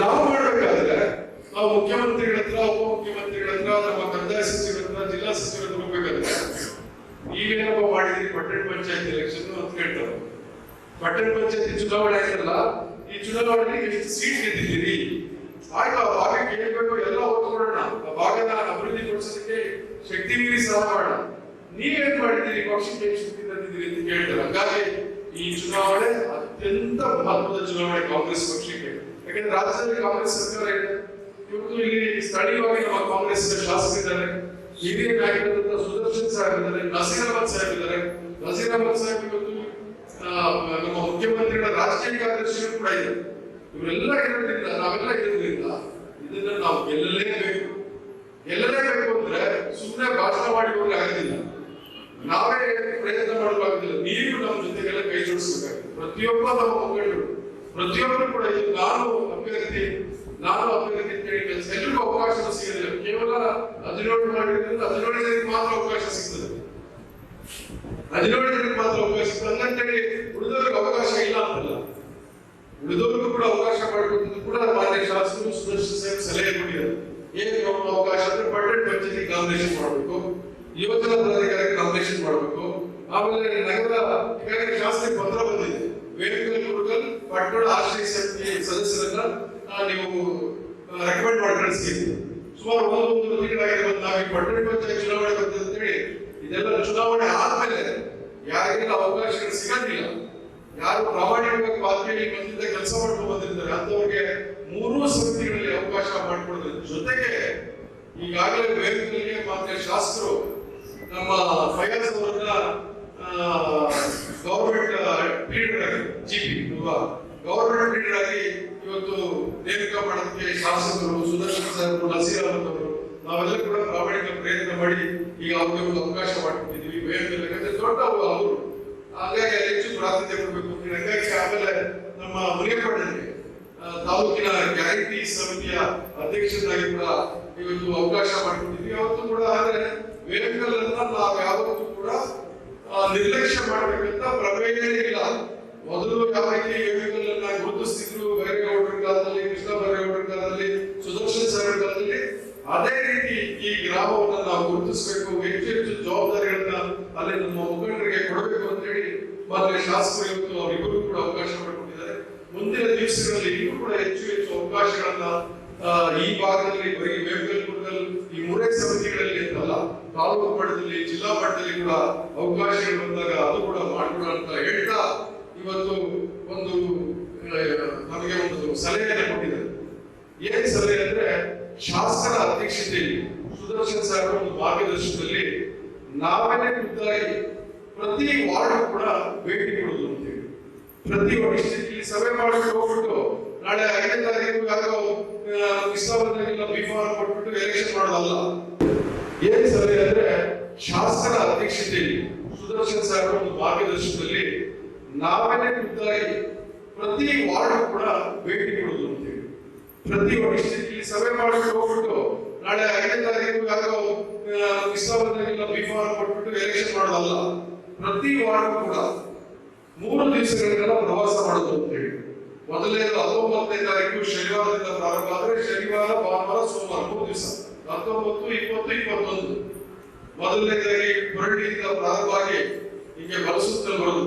ನಾವು ಮಾಡಬೇಕಾದ್ರೆ ನಾವು ಮುಖ್ಯಮಂತ್ರಿಗಳ ಹತ್ರ, ಉಪಮುಖ್ಯಮಂತ್ರಿಗಳ ಹತ್ರ ನಮ್ಮ ಕಂದಾಯ ಸಚಿವರ ಹತ್ರ, ಜಿಲ್ಲಾ ಸಚಿವರ ಹತ್ರ ಹೋಗ್ಬೇಕಾದ್ರೆ, ಈಗೇನಪ್ಪ ಮಾಡಿದ್ರಿ ಪಟ್ಟಣ ಪಂಚಾಯತ್ ಎಲೆಕ್ಷನ್ ಅಂತ ಕೇಳ್ತಾರೆ. ಪಟ್ಟಣ ಪಂಚಾಯತಿ ಚುನಾವಣೆ ಆಯ್ತಲ್ಲ, ಈ ಚುನಾವಣೆಗೆ ಎಷ್ಟು ಸೀಟ್ ಗೆದ್ದಿದ್ದೀರಿ? ಆಯ್ತು, ಆ ಭಾಗ ಕೇಳಬೇಕು, ಎಲ್ಲ ಓದ್ಕೊಳ್ಳೋಣ ಆ ಭಾಗದ ಅಭಿವೃದ್ಧಿ ಪಡಿಸೋದಕ್ಕೆ ಶಕ್ತಿ ಮೀರಿ ಸಹ ಮಾಡೋಣ. ನೀವೇನ್ ಮಾಡಿದ್ದೀರಿ, ಪಕ್ಷಕ್ಕೆ ಶಕ್ತಿ ತಂದಿದ್ದೀರಿ ಅಂತ ಕೇಳ್ತಾರೆ. ಹಾಗಾಗಿ ಈ ಚುನಾವಣೆ ಅತ್ಯಂತ ಮಹತ್ವದ ಚುನಾವಣೆ, ಕಾಂಗ್ರೆಸ್ ಪಕ್ಷಕ್ಕೆ. ಯಾಕಂದ್ರೆ ರಾಜ್ಯದಲ್ಲಿ ಕಾಂಗ್ರೆಸ್ ಸರ್ಕಾರ ಇದೆ. ಇವತ್ತು ಇಲ್ಲಿ ಸ್ಥಳೀಯವಾಗಿ ನಮ್ಮ ಕಾಂಗ್ರೆಸ್ ಶಾಸಕರಿದ್ದಾರೆ. ಹಿರಿಯ ನಾಯಕರಾದಂತಹ ಸುದರ್ಶನ್ ಸಾಹೇಬ್ ಇದ್ದಾರೆ ನಸೀರ್ ಅಹಮದ್ ಸಾಹೇಬ್ ಇದ್ದಾರೆ. ನಸೀರ್ ಅಹಮದ್ ಸಾಹೇಬ್ ಇವತ್ತು ನಮ್ಮ ಮುಖ್ಯಮಂತ್ರಿಗಳ ರಾಜಕೀಯ ಕಾರ್ಯದರ್ಶಿಗಳು ಕೂಡ ಇದೆ ಇವರೆಲ್ಲ ಇರೋದ್ರಿಂದ ನಾವೆಲ್ಲ ಇರೋದ್ರಿಂದ ಇದನ್ನ ನಾವು ಗೆಲ್ಲಲೇಬೇಕು. ಗೆಲ್ಲಲೇಬೇಕು ಅಂದ್ರೆ ಸುಮ್ಮನೆ ಭಾಷಣ ಮಾಡಿ ಹೋಗಿ ಆಗೋದಿಲ್ಲ. ನಾವೇ ಪ್ರಯತ್ನ ಮಾಡಲಾಗುದಿಲ್ಲ ನೀವು ನಮ್ಮ ಜೊತೆಗೆಲ್ಲ ಕೈ ಜೋಡಿಸ್ಬೇಕಾಗಿದೆ ಪ್ರತಿಯೊಬ್ಬ ನಮ್ಮ ಮುಖಂಡರು ಪ್ರತಿಯೊಬ್ಬರು ಕೂಡ ಇದು ನಾನು ಅಭ್ಯರ್ಥಿ ನಾನು ಅಭ್ಯರ್ಥಿ ಅಂತ ಹೇಳಿ ಕೆಲಸ ಎಲ್ರಿಗೂ ಅವಕಾಶ ಸಿಗಲಿಲ್ಲ. ಕೇವಲ ಹದಿನೇಳು ಮಾಡಿದ್ರಿಂದ ಹದಿನೇಳು ಜನರಿಗೆ ಮಾತ್ರ ಅವಕಾಶ ಸಿಗ್ತದೆ. ಹದಿನೇಳು ಜನರಿಗೆ ಮಾತ್ರ ಅವಕಾಶ ಹಂಗಂತೇಳಿ ಉಳಿದವರಿಗೆ ಅವಕಾಶ ಇಲ್ಲ ಅಂತಲ್ಲ. ಉಳಿದವರಿಗೂ ಕೂಡ ಅವಕಾಶ ಮಾಡಿಕೊಟ್ಟು ಕೂಡ ಮಾನ್ಯ ಶಾಸಕರು ಸುದರ್ಶನ್ ಸಾಹೇಬ್ ಸಲಹೆ ಕೊಟ್ಟಿದ್ದಾರೆ. ಏನು ಅವಕಾಶ ಅಂದ್ರೆ ಪಂಚಾಯತಿ ಕಾಂಬಿನೇಷನ್ ಮಾಡಬೇಕು. ಯೋಜನಾ ಪ್ರಾಧಿಕಾರಕ್ಕೆ ಕಾಂಬಿನೇಷನ್ ಮಾಡಬೇಕು. ಆಮೇಲೆ ನಗರ ಈಗಾಗಲೇ ಪತ್ರ ಬಂದಿದೆ. ವೇಣುಗಲ್ ಕುರುಗಲ್ ಪಟ್ಟಣ ಆಶ್ರಯ ಸಮಿತಿ ಸದಸ್ಯರನ್ನ ನೀವು ರೆಕಮೆಂಡ್ ಮಾಡಿ ಕಳಿಸ್ತೀವಿ ಸುಮಾರು ಒಂದು ಒಂದು ನಾವು ಈ ಪಟ್ಟಣ ಪಂಚಾಯತ್ ಚುನಾವಣೆ ಬಂದಿದೆ ಅಂತ ಹೇಳಿ ಇದೆಲ್ಲ ಚುನಾವಣೆ ಆದ್ಮೇಲೆ ಯಾರಿಗೆಲ್ಲ ಅವಕಾಶಗಳು ಸಿಗಂಗಿಲ್ಲ, ಯಾರು ಪ್ರಾಮಾಣಿಕವಾಗಿ ಪಾಲ್ಗೊಳ್ಳಿ ಬಂದಿದ್ದ ಕೆಲಸ ಮಾಡ್ಕೊಂಡು ಬಂದಿರ್ತಾರೆ ಅಂತವ್ರಿಗೆ ಮೂರೂ ಸಮಿತಿಗಳಲ್ಲಿ ಅವಕಾಶ ಮಾಡಿಕೊಡೋದ್ರ ಜೊತೆಗೆ ಈಗಾಗಲೇ ಬೇರೆ ಮಾತ್ರ ಶಾಸಕರು ನಮ್ಮ ಫೈನಾನ್ಸ್ ಅವರನ್ನ ಗೌರ್ಮೆಂಟ್ ಲೀಡರ್ ಜಿಪಿ ಅಲ್ವಾ ಗವರ್ಮೆಂಟ್ ಲೀಡರ್ ಆಗಿ ಇವತ್ತು ನೇಮಕ ಮಾಡೋದಕ್ಕೆ ಶಾಸಕರು ಸುದರ್ಶನ್ ಸರ್ ನಸೀರ್ ಅವರು ನಾವೆಲ್ಲ ಕೂಡ ಪ್ರಾಮಾಣಿಕ ಪ್ರಯತ್ನ ಮಾಡಿ ಈಗ ಅವ್ರಿಗೆ ಒಂದು ಅವಕಾಶ ಮಾಡಿಕೊಟ್ಟಿದ್ದೀವಿ. ಯಾಕಂದ್ರೆ ದೊಡ್ಡ ಅವರು ಹಾಗಾಗಿ ಅಲ್ಲಿ ಹೆಚ್ಚು ಪ್ರಾತಿನಿಧ್ಯ ಕೊಡಬೇಕು ಹಂಗಾಗಿ ಆಮೇಲೆ ನಮ್ಮ ಮುನಿಯಪ್ಪಣ್ಣನಿಗೆ ತಾಲೂಕಿನ ಗ್ಯಾರಂಟಿ ಸಮಿತಿಯ ಅಧ್ಯಕ್ಷರಾಗಿ ಕೂಡ ಇವತ್ತು ಅವಕಾಶ ಮಾಡಿಕೊಂಡಿದ್ವಿ ಅವತ್ತು ಕೂಡ ಆದ್ರೆ ಅನ್ನ ನಾವು ಯಾವತ್ತೂ ಕೂಡ ನಿರ್ಲಕ್ಷ್ಯ ಮಾಡಬೇಕಂತ ಪ್ರಮೇಯನೇ ಇಲ್ಲ. ಮೊದಲು ಯಾವ ರೀತಿ ಗುರುತಿಸಿದ್ರು ಗುರುತಿಸ್ತಿದ್ರು ಬೈರೇಗೌಡರ ಕಾಲದಲ್ಲಿ, ಕೃಷ್ಣ ಬೈರೇಗೌಡರ ಕಾಲದಲ್ಲಿ, ಸುದರ್ಶನ್ ಸರ್ ಕಾಲದಲ್ಲಿ, ಅದೇ ರೀತಿ ಈ ಗ್ರಾಮವನ್ನ ನಾವು ಗುರುತಿಸಬೇಕು, ಹೆಚ್ಚು ಹೆಚ್ಚು ಜವಾಬ್ದಾರಿಗಳನ್ನ ಅಲ್ಲಿ ನಮ್ಮ ಮುಖಂಡರಿಗೆ ಕೊಡಬೇಕು ಅಂತ ಹೇಳಿ ಮಾತ್ರ ಶಾಸಕರು ಇವತ್ತು ಅವರಿಬ್ಬರು ಕೂಡ ಅವಕಾಶ ಮಾಡಿಕೊಟ್ಟಿದ್ದಾರೆ. ಮುಂದಿನ ದಿವಸಗಳಲ್ಲಿ ಇನ್ನೂ ಕೂಡ ಹೆಚ್ಚು ಹೆಚ್ಚು ಅವಕಾಶಗಳನ್ನ ಈ ಭಾಗದಲ್ಲಿ ಬರೀ ಕುರ್ಗಲ್ ಈ ಮೂರೇ ಸಮಿತಿಗಳಲ್ಲಿ ಅಂತಲ್ಲ, ತಾಲೂಕು ಮಟ್ಟದಲ್ಲಿ, ಜಿಲ್ಲಾ ಮಟ್ಟದಲ್ಲಿ ಕೂಡ ಅವಕಾಶಗಳು ಬಂದಾಗ ಅದು ಕೂಡ ಮಾಡ್ಕೊಡ ಅಂತ ಹೇಳ್ತಾ ಇವತ್ತು ಒಂದು ನಮಗೆ ಒಂದು ಸಲಹೆಯನ್ನು ಕೊಟ್ಟಿದ್ದಾರೆ. ಏನ್ ಸಲಹೆ ಅಂದ್ರೆ ಶಾಸಕರ ಅಧ್ಯಕ್ಷತೆಯಲ್ಲಿ ಸುದರ್ಶನ್ ಸಾಹೇಬ್ ಒಂದು ಮಾರ್ಗದರ್ಶನದಲ್ಲಿ ನಾವೇನೇ ಖುದ್ದಾಗಿ ಪ್ರತಿ ವಾರ್ಡ್ ಕೂಡ ಭೇಟಿ ಕೊಡುದು ಅಂತೇಳಿ ಪ್ರತಿ ವರ್ಷ ಸಭೆ ಮಾಡಿಕೊಂಡು ಹೋಗ್ಬಿಟ್ಟು ನಾಳೆ ಐದನೇ ತಾರೀಕು ಯಾರೋ ಇಷ್ಟ ಬಿಫಾರ್ ಕೊಟ್ಬಿಟ್ಟು ಎಲೆಕ್ಷನ್ ಮಾಡೋದಲ್ಲ. ಏನ್ ಸಲಹೆ ಅಂದ್ರೆ ಶಾಸಕರ ಅಧ್ಯಕ್ಷತೆಯಲ್ಲಿ ಸುದರ್ಶನ್ ಸಾಹೇಬ್ ಒಂದು ಮಾರ್ಗದರ್ಶನದಲ್ಲಿ ನಾವೇನೇ ಖುದ್ದಾಗಿ ಪ್ರತಿ ವಾರ್ಡ್ ಕೂಡ ಭೇಟಿ ಕೊಡೋದು ಅಂತೇಳಿ ಪ್ರತಿ ವರಿಷ್ಠರಲ್ಲಿ ಸಭೆ ಮಾಡಿಬಿಟ್ಟು ಹೋಗ್ಬಿಟ್ಟು ನಾಳೆ ಐದನೇ ತಾರೀಕು ಯಾರೋ ಇಷ್ಟ ಬಿಫಾರ್ ಕೊಟ್ಬಿಟ್ಟು ಎಲೆಕ್ಷನ್ ಮಾಡೋದಲ್ಲ. ಪ್ರತಿ ವಾರ್ಡ್ ಕೂಡ ಮೂರು ದಿವಸಗಳಿಗೆಲ್ಲ ಪ್ರವಾಸ ಮಾಡೋದು ಅಂತ ಹೇಳಿ. ಮೊದಲನೇದು ಹತ್ತೊಂಬತ್ತನೇ ತಾರೀಕು ಶನಿವಾರದಿಂದ ಪ್ರಾರಂಭ ಆದ್ರೆ ಶನಿವಾರ, ಭಾನುವಾರ, ಸೋಮವಾರ, ಮೂರು ದಿವಸ. ಹತ್ತೊಂಬತ್ತು, ಇಪ್ಪತ್ತು, ಇಪ್ಪತ್ತೊಂದು. ಮೊದಲನೇದಾಗಿ ಕೊರಡಿಯಿಂದ ಪ್ರಾರಂಭ ಆಗಿ ಹೀಗೆ ಬಳಸುತ್ತಲೇ ಬರೋದು.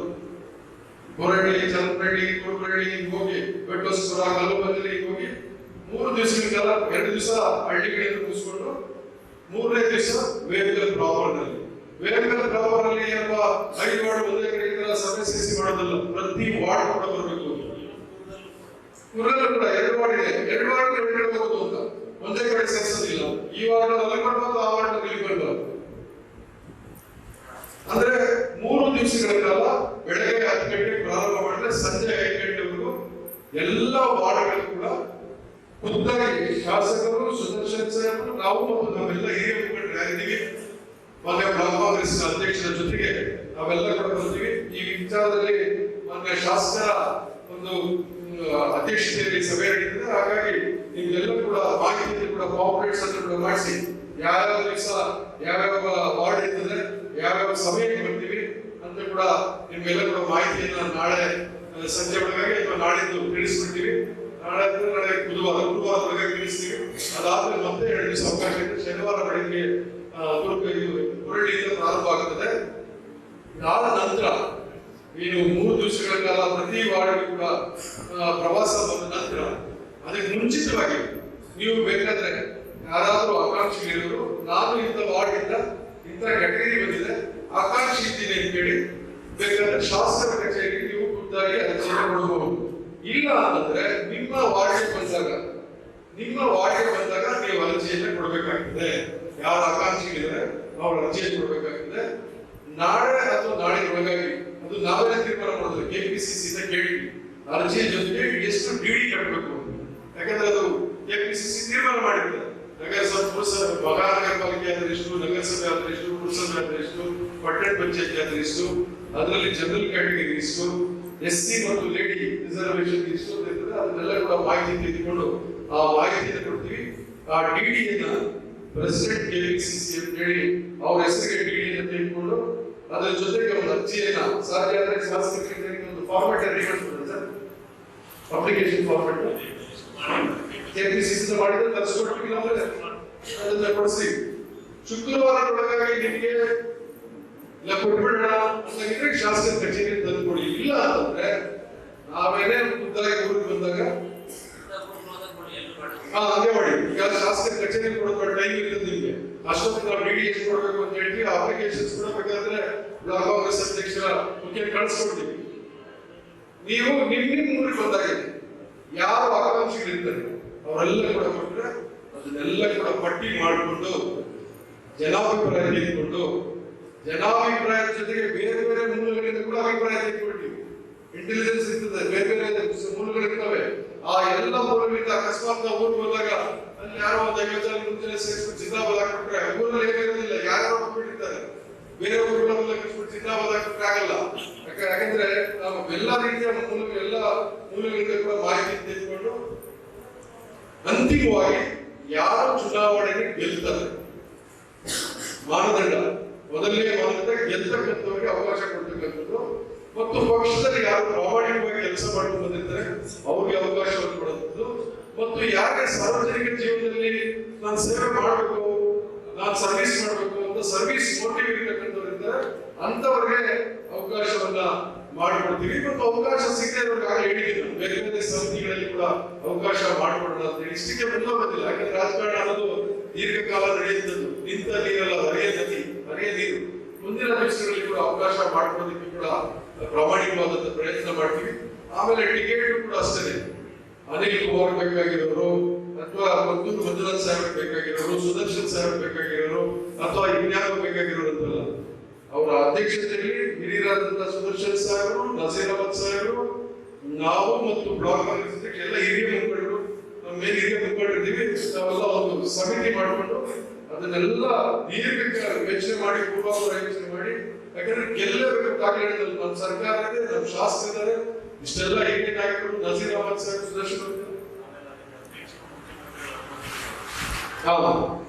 ಕೊರಡಿ ಚಂದ್ರಳ್ಳಿ ಕುರುಬಳ್ಳಿ ಹಿಂಗ್ ಬೆಟ್ಟಸ್ಪುರ ಗಲಬಂದಲಿ ಹಿಂಗ್, ಮೂರು ದಿವಸಗಳಿಗೆಲ್ಲ ಎರಡು ದಿವಸ ಹಳ್ಳಿಗಳಿಂದ ಮುಗಿಸ್ಕೊಂಡು ಮೂರನೇ ದಿವಸ ವೇದಿಕಲ್ ಬ್ರಾಹ್ಮಣದಲ್ಲಿ ವೇದಿಕಲ್ ಬ್ರಾಹ್ಮಣದಲ್ಲಿ ಏನಪ್ಪ, ಐದು ವಾರ್ಡ್ ಒಂದೇ ಕಡೆ ಸಭೆ ಸೇರಿಸಿ ಮಾಡೋದಲ್ಲ, ಪ್ರತಿ ವಾರ್ಡ್ ಕೂಡ ಬರಬೇಕು ಕುರಲ್ ಕೂಡ ಎರಡು ವಾರ್ಡ್ ಇದೆ, ಎರಡು ವಾರ್ಡ್ ಎರಡು ಕಡೆ ಹೋಗೋದು ಅಂತ. ಒಂದೇ ಕಡೆ ಸೇರಿಸೋದಿಲ್ಲ ಈ ವಾರ್ಡ್ ಅಲ್ಲಿ ಬರ್ಬೋದು ಆ ವಾರ್ಡ್ ಇಲ್ಲಿ ಬರ್ಬೋದು ಅಂದ್ರೆ ಮೂರು ದಿವಸಗಳ ಕಾಲ ಬೆಳಗ್ಗೆ ಹತ್ತು ಗಂಟೆಗೆ ಪ್ರಾರಂಭ ಮಾಡಿದ್ರೆ ಸಂಜೆ ಐದು ಗಂಟೆವರೆಗೂ ಎಲ್ಲ ವಾರ್ಡ್ಗಳು ಕೂಡ ಖುದ್ದಾಗಿ ಶಾಸಕರು, ಸುದರ್ಶನ್ ಸಾಹೇಬರು ನಾವು ನಾವೆಲ್ಲ ಹಿರಿಯ ಮುಖಂಡರಾಗಿದ್ದೀವಿ ಮೊನ್ನೆ ಕಾಂಗ್ರೆಸ್ ಅಧ್ಯಕ್ಷರ ಜೊತೆಗೆ ನಾವೆಲ್ಲ ಕೂಡ ಬರ್ತೀವಿ ಈ ವಿಚಾರದಲ್ಲಿ ಮೊನ್ನೆ ಶಾಸಕರ ಒಂದು ಅಧ್ಯಕ್ಷತೆಯಲ್ಲಿ ಸಭೆ ನಡೀತದೆ ಹಾಗಾಗಿ ನಿಮ್ಗೆಲ್ಲ ಕೂಡ ಮಾಹಿತಿಯಲ್ಲಿ ಕೂಡ ಪಾಂಪ್ಲೆಟ್ಸ್ ಅನ್ನು ಕೂಡ ಮಾಡಿಸಿ. ಯಾವ್ಯಾವ ದಿವಸ ಯಾವ್ಯಾವ ವಾರ್ಡ್ ಇರ್ತದೆ, ಯಾವ್ಯಾವ ಸಮಯಕ್ಕೆ ಬರ್ತೀವಿ ಅಂತ ಕೂಡ ನಿಮ್ಗೆಲ್ಲ ಕೂಡ ಮಾಹಿತಿಯನ್ನ ನಾಳೆ ಸಂಜೆ ಒಳಗಾಗಿ ಅಥವಾ ನಾಳಿದ್ದು ತಿಳಿಸ್ಬಿಡ್ತೀವಿ. ನಾಳೆ ನಾಳೆ ಬುಧವಾರ, ಗುರುವಾರ ತಿಳಿಸ್ತೀವಿ. ಅದಾದ್ಮೇಲೆ ಮತ್ತೆ ಎರಡು ದಿವಸ ಅವಕಾಶ ಇದೆ ಶನಿವಾರ ಬೆಳಿಗ್ಗೆ ಹುರುಳಿಯಿಂದ ಪ್ರಾರಂಭ ಆಗುತ್ತದೆ ಆದ ನಂತರ ಏನು ಮೂರು ದಿವಸಗಳ ಕಾಲ ಪ್ರತಿ ವಾರ್ಡ್ಗೆ ಕೂಡ ಪ್ರವಾಸ ಬಂದ ನಂತರ ಅದಕ್ಕೆ ಮುಂಚಿತವಾಗಿ ನೀವು ಬೇಕಾದ್ರೆ ಯಾರಾದರೂ ಆಕಾಂಕ್ಷಿಗಳಿರೋರು ನಾನು ಇಂಥ ವಾರ್ಡಿಂದ ಇಂಥ ಕ್ಯಾಟಗರಿ ಬಂದಿದೆ. ಆಕಾಂಕ್ಷಿ ಇದ್ದೀನಿ ಅಂತ ಹೇಳಿ ಬೇಕಾದ್ರೆ ಶಾಸಕರ ಕಚೇರಿಗೆ ಅದಕ್ಕೆ ಅರ್ಜಿಯನ್ನು ಕೊಡಬಹುದು ಇಲ್ಲ ಅಂತಂದ್ರೆ ನಿಮ್ಮ ವಾರ್ಡ್ಗೆ ಬಂದಾಗ, ನಿಮ್ಮ ವಾರ್ಡ್ಗೆ ಬಂದಾಗ ನೀವು ಅರ್ಜಿಯನ್ನು ಕೊಡಬೇಕಾಗ್ತದೆ. ಯಾರು ಆಕಾಂಕ್ಷಿಗಿದ್ರೆ ಅವ್ರ ಅರ್ಜಿಯನ್ನು ಕೊಡಬೇಕಾಗ್ತದೆ. ನಾಳೆ ಅಥವಾ ನಾಳೆ ಒಳಗಾಗಿ, ಅದು ನಾವೇ ತೀರ್ಮಾನ ಮಾಡಿದ್ರೆ ಕೆಪಿಸಿಸಿ ಕೇಳಿದ್ವಿ. ಅರ್ಜಿಯ ಜೊತೆಗೆ ಎಷ್ಟು ಡಿಡಿ ಕಟ್ಟಬೇಕು ಯಾಕಂದ್ರೆ ಅದು ಕೆಪಿಸಿಸಿ ತೀರ್ಮಾನ ಮಾಡಿರ್ತದೆ ನಗರಸಭೆ, ಪುರಸಭೆ ಪಾಲಿಕೆ ಆದ್ರೆ ಎಷ್ಟು, ನಗರಸಭೆ ಆದ್ರೆ ಎಷ್ಟು, ಪುರಸಭೆ ಆದ್ರೆ ಎಷ್ಟು, ಪಟ್ಟಣ ಪಂಚಾಯತಿ ಆದ್ರೆ ಎಷ್ಟು, ಅದರಲ್ಲಿ ಜನರಲ್ ಕ್ಯಾಟಗರಿ ಎಷ್ಟು ಎಸ್ ಸಿ ಮತ್ತು ಲೇಡಿ ರಿಸರ್ವೇಶನ್ ಎಷ್ಟು ಅಂತ ಇರ್ತದೆ, ಅದನ್ನೆಲ್ಲ ಕೂಡ ಮಾಹಿತಿ ತೆಗೆದುಕೊಂಡು ಆ ಮಾಹಿತಿಯನ್ನು ಕೊಡ್ತೀವಿ. ಆ ಡಿಡಿಯನ್ನ ಪ್ರೆಸಿಡೆಂಟ್ ಸಿ ಅಂತ ಹೇಳಿ ಅವ್ರ ಹೆಸರಿಗೆ ಡಿಡಿಯನ್ನು ತೆಗೆದುಕೊಂಡು ಅದರ ಜೊತೆಗೆ ಒಂದು ಅರ್ಜಿಯನ್ನ ಸಾಧ್ಯ ಆದರೆ ಶಾಸಕರಿಗೆ ಒಂದು ಫಾರ್ಮೆಟ್ ರೆಡಿ ಮಾಡ್ತಾರೆ ಸರ್. ಅಪ್ಲಿಕೇಶನ್ ಫಾರ್ಮೆಟ್ ಸಿ ಮಾಡಿದ್ರೆ ತರಿಸ್ಕೊಡ್ತೀವಿ ಆಮೇಲೆ ಅದನ್ನ ಕೊಡಿಸಿ. ಶುಕ್ರವಾರದೊಳಗಾಗಿ ನಿಮಗೆ ಇಲ್ಲ, ಕೊಟ್ಬಿಡೋಣ. ಅಂತಾಗಿದ್ರೆ ಶಾಸಕ ಕಚೇರಿ ತಂದು ಕೊಡಿ ಇಲ್ಲ ಅಂತಂದ್ರೆ ನಾವೇನೇ ಖುದ್ದಾಗಿ ಊರಿಗೆ ಬಂದಾಗ ಹಾ, ಅದೇ ಮಾಡಿ. ಈಗ ಶಾಸಕ ಕಚೇರಿ ಕೊಡೋದು ಟೈಮ್ ಇಲ್ಲ ನಿಮಗೆ. ಅಷ್ಟೊಂದು ನಾವು ಡಿ ಎಸ್ ಕೊಡಬೇಕು ಅಂತ ಹೇಳ್ತೀವಿ. ಅಪ್ಲಿಕೇಶನ್ಸ್ ಕೂಡ ಬೇಕಾದ್ರೆ ಬ್ಲಾಕ್ ಕಾಂಗ್ರೆಸ್ ಅಧ್ಯಕ್ಷರ ಮುಖ್ಯ ಕಳಿಸ್ಕೊಡ್ತೀವಿ ನೀವು ನಿಮ್ ನಿಮ್ ಊರಿಗೆ ಬಂದಾಗಿದೆ ಯಾವ ಆಕಾಂಕ್ಷಿಗಳಿರ್ತಾರೆ, ಅವರೆಲ್ಲ ಕೂಡ ಕೊಟ್ಟರೆ ಅದನ್ನೆಲ್ಲ ಕೂಡ ಪಟ್ಟಿ ಮಾಡಿಕೊಂಡು ಜನಾಭಿಪ್ರಾಯ ತೆಗೆದುಕೊಂಡು ಜನಾಭಿಪ್ರಾಯದ ಜೊತೆಗೆ ಬೇರೆ ಬೇರೆ ಮೂಲಗಳಿಂದ ಕೂಡ ಅಭಿಪ್ರಾಯ ತೆಗೆದುಕೊಳ್ತೀವಿ ಇಂಟೆಲಿಜೆನ್ಸ್ ಇರ್ತದೆ, ಬೇರೆ ಬೇರೆ ಮೂಲಗಳಿರ್ತವೆ ಆ ಎಲ್ಲ ಮೂಲಗಳಿಂದ ಅಕಸ್ಮಾತ್ ನಾವು ಬಂದಾಗ ಅಲ್ಲಿ ಯಾರೋ ಒಂದು ಐವತ್ತು ಜನ ಮುಂಚೆ ಸೇರಿಸ್ಬಿಟ್ಟು ಜಿಂದಾಬಾದ್ ಹಾಕ್ಬಿಟ್ರೆ ಊರಲ್ಲಿ ಏನಿರೋದಿಲ್ಲ ಯಾರೋ ಹೋಗ್ಬಿಟ್ಟಿರ್ತಾರೆ ಬೇರೆ ಊರುಗಳ ಮೂಲಕ ಜಿಂದಾಬಾದ್ ಹಾಕ್ಬಿಟ್ರೆ ಆಗಲ್ಲ. ಯಾಕೆ- ಯಾಕಂದ್ರೆ ನಾವು ಎಲ್ಲ ರೀತಿಯ ಮೂಲ ಎಲ್ಲ ಮೂಲಗಳಿಂದ ಕೂಡ ಮಾಹಿತಿ ತೆಗೆದುಕೊಂಡು ಅಂತಿಮವಾಗಿ ಯಾರು ಚುನಾವಣೆಗೆ ಗೆಲ್ತಾರೆ? ಮಾನದಂಡ. ಮೊದಲನೇ ಮಾತ್ರ ಗೆಲ್ತಕ್ಕಂಥವ್ರಿಗೆ ಅವಕಾಶ ಕೊಡ್ತಕ್ಕಂಥದ್ದು ಮತ್ತು ಪಕ್ಷದಲ್ಲಿ ಯಾರು ಪ್ರಾಮಾಣಿಕವಾಗಿ ಕೆಲಸ ಮಾಡ್ಕೊಂಡು ಬಂದಿರ್ತಾರೆ, ಅವ್ರಿಗೆ ಅವಕಾಶವನ್ನು ಕೊಡುವಂಥದ್ದು. ಮತ್ತು ಯಾರೇ ಸಾರ್ವಜನಿಕ ಜೀವನದಲ್ಲಿ ನಾನು ಸೇವೆ ಮಾಡಬೇಕು, ನಾನು ಸರ್ವಿಸ್ ಮಾಡಬೇಕು ಅಂತ ಸರ್ವಿಸ್ ಮೋಟಿವ್ ಇರ್ತಕ್ಕಂಥವ್ರಿದ್ದಾರೆ ಅಂತವರಿಗೆ ಅವಕಾಶವನ್ನ ಮಾಡಿಕೊಡ್ತೀವಿ. ಮತ್ತು ಅವಕಾಶ ಸಿಗದೆ ಇರೋ ಆಗಲೇ ಹೇಳಿದ್ದೀನಿ. ಬೇರೆ ಬೇರೆ ಸಮಿತಿಗಳಲ್ಲಿ ಕೂಡ ಅವಕಾಶ ಮಾಡಿಕೊಡೋಣ ಅಂತ ಇಷ್ಟಕ್ಕೆ ಬಂದಿಲ್ಲ. ಯಾಕಂದ್ರೆ ರಾಜಕಾರಣ ಅನ್ನೋದು ದೀರ್ಘಕಾಲ ನಡೆಯುತ್ತದ್ದು, ನಿಂತ ನೀರಲ್ಲ ಹರಿಯ ನದಿ ಹರಿಯ ನೀರು ಮುಂದಿನ ದಿವಸಗಳಲ್ಲಿ ಕೂಡ ಅವಕಾಶ ಮಾಡ್ಕೊಳ್ಳೋದಕ್ಕೆ ಕೂಡ ಪ್ರಾಮಾಣಿಕವಾದಂತ ಪ್ರಯತ್ನ ಮಾಡ್ತೀವಿ. ಆಮೇಲೆ ಟಿಕೆಟ್ ಕೂಡ ಅಷ್ಟೇ. ಅನಿಲ್ ಕುಮಾರ್ ಅಥವಾ ಮದ್ದೂರು ಮಂಜುನಾಥ್ ಸಾಹೇಬ್ ಬೇಕಾಗಿರೋರು, ಸುದರ್ಶನ್ ಸಾಹೇಬ್ ಬೇಕಾಗಿರೋರು ಅಥವಾ ಇನ್ಯಾರು ಬೇಕಾಗಿರೋರು ಅಂತಲ್ಲ, ಅವರ ಅಧ್ಯಕ್ಷತೆಯಲ್ಲಿ ಹಿರಿಯರಾದಂತಹ ಸುದರ್ಶನ್ ಸಾಹೇಬರು ನಸೀರಾಬಾದ್ ಸಾಹೇಬರು, ನಾವು ಮತ್ತು ಬ್ಲಾಕ್ ಕಾಂಗ್ರೆಸ್ ಎಲ್ಲ ಹಿರಿಯ ಮುಖಂಡರು, ನಮ್ಮ ಮೇಲೆ ಹಿರಿಯ ಮುಖಂಡರಿದ್ದೀವಿ. ನಾವೆಲ್ಲ ಒಂದು ಸಮಿತಿ ಮಾಡಿಕೊಂಡು ಅದನ್ನೆಲ್ಲ ದೀರ್ಘ ಯೋಚನೆ ಮಾಡಿ ಪೂರ್ವಾಪರ ಯೋಚನೆ ಮಾಡಿ ಯಾಕಂದ್ರೆ ಗೆಲ್ಲಬೇಕು ಕಾಗಲಿಲ್ಲ ನಮ್ಮ ಸರ್ಕಾರ ಇದೆ ನಮ್ಮ ಇದ್ದಾರೆ ಇಷ್ಟೆಲ್ಲ ಹಿರಿಯ ನಾಯಕರು ನಸೀರ್ ಅಹಮದ್ ಸಾಹೇಬ್ ಸುದರ್ಶನ್ ಅವರು.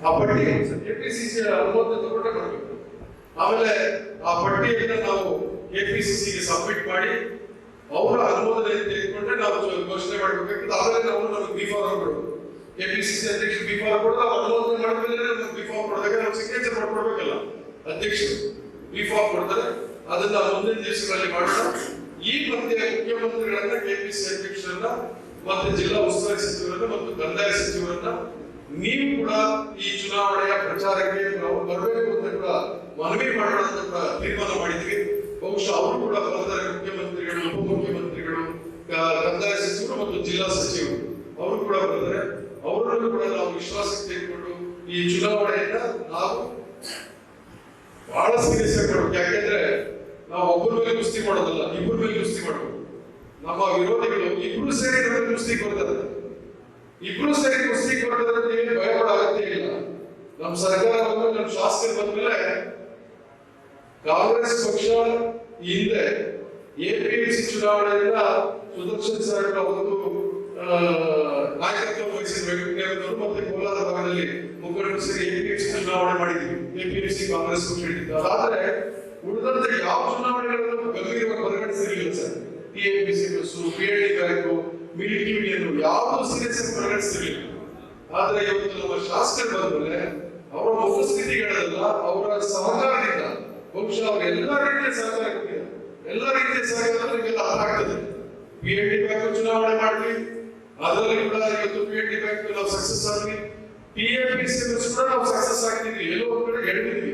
ಆ ಪಟ್ಟಿ ಸಿ ಅನುಮೋದನೆ ತಗೊಂಡೆ ಮಾಡಬೇಕು ಆಮೇಲೆ ಆ ಪಟ್ಟಿಯನ್ನ ನಾವು ಕೆಪಿಸಿಸಿಗೆ ಸಬ್ಮಿಟ್ ಮಾಡಿ, ಅವರ ಅನುಮೋದನೆ ತೆಗೆದುಕೊಂಡ್ರೆ ನಾವು ಘೋಷಣೆ ಮಾಡಬೇಕಾಗ್ತದೆ. ಆಮೇಲೆ ನಾವು ನಮಗೆ ಬಿಫಾರ್ ಕೊಡೋದು ಕೆಪಿಸಿಸಿ ಅಧ್ಯಕ್ಷ ಬಿ ಫಾರ್ಮ್ ಕೊಡೋದು ಅವ್ರು ಅನುಮೋದನೆ ಮಾಡಿದ್ಮೇಲೆ ನಮ್ಗೆ ಬಿಫಾರ್ ಕೊಡೋದಾಗ ನಾವು ಸಿಗ್ನೇಚರ್ ಮಾಡ್ಕೊಡ್ಬೇಕಲ್ಲ, ಅಧ್ಯಕ್ಷರು. ಬಿ ಫಾರ್ಮ್ ಕೊಡ್ತಾರೆ. ಅದನ್ನ ಮುಂದಿನ ದಿವಸಗಳಲ್ಲಿ ಮಾಡೋಣ ಈ ಮಧ್ಯೆ ಮುಖ್ಯಮಂತ್ರಿಗಳನ್ನ ಕೆಪಿಸಿ ಅಧ್ಯಕ್ಷರನ್ನ, ಮತ್ತೆ ಜಿಲ್ಲಾ ಉಸ್ತುವಾರಿ ಸಚಿವರನ್ನ ಮತ್ತು ಕಂದಾಯ ಸಚಿವರನ್ನ ನೀವು ಕೂಡ ಈ ಚುನಾವಣೆಯ ಪ್ರಚಾರಕ್ಕೆ ನಾವು ಬರಬೇಕು ಅಂತ ಕೂಡ ಮನವಿ ಮಾಡೋಣ ಅಂತ ಕೂಡ ತೀರ್ಮಾನ ಮಾಡಿದ್ವಿ ಬಹುಶಃ ಅವರು ಕೂಡ ಬರ್ತಾರೆ ಮುಖ್ಯಮಂತ್ರಿಗಳು, ಉಪಮುಖ್ಯಮಂತ್ರಿಗಳು ಕಂದಾಯ ಸಚಿವರು ಮತ್ತು ಜಿಲ್ಲಾ ಸಚಿವರು, ಅವರು ಕೂಡ ಬರ್ತಾರೆ ಅವರನ್ನು ಕೂಡ ನಾವು ವಿಶ್ವಾಸಕ್ಕೆ ತೆಗೆದುಕೊಂಡು ಈ ಚುನಾವಣೆಯನ್ನ ನಾವು ಸೀರಿಯಸ್ ಮಾಡ್ಬೇಕು ಯಾಕೆಂದ್ರೆ ನಾವು ಒಬ್ಬರ ಮೇಲೆ ಕುಸ್ತಿ ಮಾಡೋದಲ್ಲ, ಇಬ್ಬರ ಮೇಲೆ ಕುಸ್ತಿ ಮಾಡಬೇಕು. ನಮ್ಮ ವಿರೋಧಿಗಳು ಇಬ್ರು ಸೇರಿ ನಮ್ಮ ಕುಸ್ತಿ ಕೊಡ್ತಾರೆ. ಇಬ್ರು ಸೇರಿ ಕುಸ್ತಿ ಕೊಡ್ತಾರೆ ಅಂತ ಏನು ಭಯ ಪಡೋ ಅಗತ್ಯ ಇಲ್ಲ. ನಮ್ಮ ಸರ್ಕಾರ ಬಂದ್ಮೇಲೆ, ನಮ್ಮ ಶಾಸಕರು ಬಂದ್ಮೇಲೆ ಕಾಂಗ್ರೆಸ್ ಪಕ್ಷ ಹಿಂದೆ ಎಪಿಎಂಸಿ ಚುನಾವಣೆಯಿಂದ ಸುದರ್ಶನ್ ಸರ್ ಒಂದು ನಾಯಕತ್ವ ವಹಿಸಿದ್ರು ಭಾಗದಲ್ಲಿ ಮುಖಂಡರು ಸೇರಿ ಎಪಿಎಂಸಿ ಚುನಾವಣೆ ಮಾಡಿದ್ವಿ ಎಪಿಎಂಸಿ ಕಾಂಗ್ರೆಸ್ ಪಕ್ಷ ಹಿಡಿತು ಆದರೆ ಉಳಿದಂತ ಯಾವ ಚುನಾವಣೆಗಳನ್ನು ಗಂಭೀರವಾಗಿ ಪರಿಗಣಿಸಿರಲಿಲ್ಲ sir. TAPC bus P L D bank military union ಯಾವುದೂ ಸೀರಿಯಸ್ ಆಗಿ ಪರಿಗಣಿಸಿರಲಿಲ್ಲ. ಆದರೆ ಇವತ್ತು ನಮ್ಮ ಶಾಸಕರು ಬಂದ್ಮೇಲೆ ಅವರ ಮುಖಸ್ಥಿತಿಗಳಲ್ಲ ಅವರ ಸಹಕಾರದಿಂದ ಬಹುಶಃ ಅವ್ರ ಎಲ್ಲ ರೀತಿಯ ಸಹಕಾರ ಎಲ್ಲ ರೀತಿಯ ಸಹಕಾರ ನಿಮಗೆಲ್ಲ ಅರ್ಥ ಆಗ್ತದೆ. ಪಿ ಎ ಬ್ಯಾಂಕ್ ಚುನಾವಣೆ ಮಾಡ್ಲಿ. ಅದರಲ್ಲಿ ಕೂಡ ಇವತ್ತು ಪಿ ಎ ಡಿ ಬ್ಯಾಂಕ್ ನಾವು ಸಕ್ಸಸ್ ಆದ್ವಿ. ಟಿ ಎಂ ಪಿ ಸಿ ಕೂಡ ನಾವು ಸಕ್ಸಸ್ ಆಗ್ತಿದ್ವಿ. ಎಲ್ಲೋ ಒಂದು ಕಡೆ ಎಡವಿದ್ವಿ